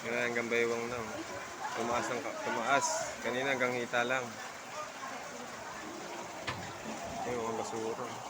Kaya hanggang baywang na. oh. Tumaas ng tumaas. Kanina hanggang hita lang. Ayun, ang basura.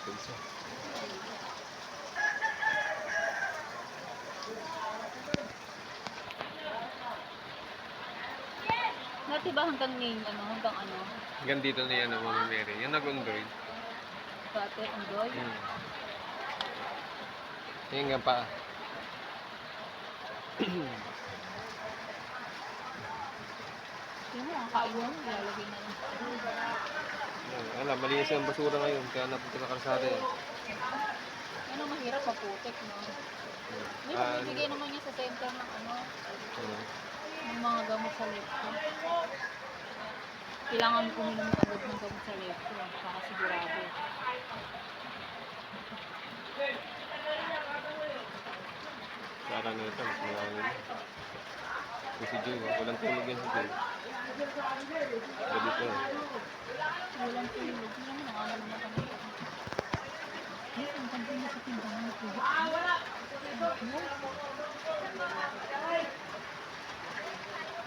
Din siya. Dati ba hanggang ngayon, ano, hanggang ano, Hanggang dito na yan, Mama Mary. Yung nag-undoy. dati, Andoy? Hmm. Yung hanggang pa. Mo, ang kain mo, ilalagay na lang. Alam, malinis ang basura ngayon. Kaya napunta na kalsada yan. Ano, mahirap maputik, no? May Ah, bibigay naman niya sa center ng ano, ng mga gamot sa lepto. Kailangan ko uminom agad ng gamot sa lepto, para sigurado. Si Joy, oh, walang tulog yan si Joy. Gabi ko. Walang tulog. Ang.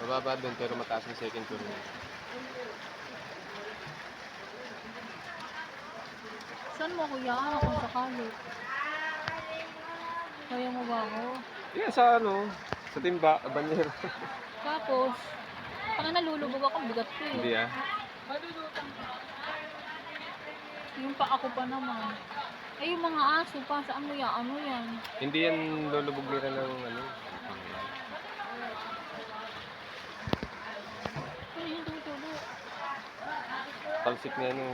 Mababa doon pero mataas yung second floor niya. Saan mo kuya? Kung sakali. Kaya mo ba ako? Yeah, sa ano, sa timba, banyer. Tapos, pang nalulubog ako, bigat ko eh. Hindi ah. Yung pa ako pa naman. Eh, yung mga aso pa, saan mo yan? Ano yan? Hindi yan lulubog nila ng ano. Ano yung tutulo? Talsik na ano.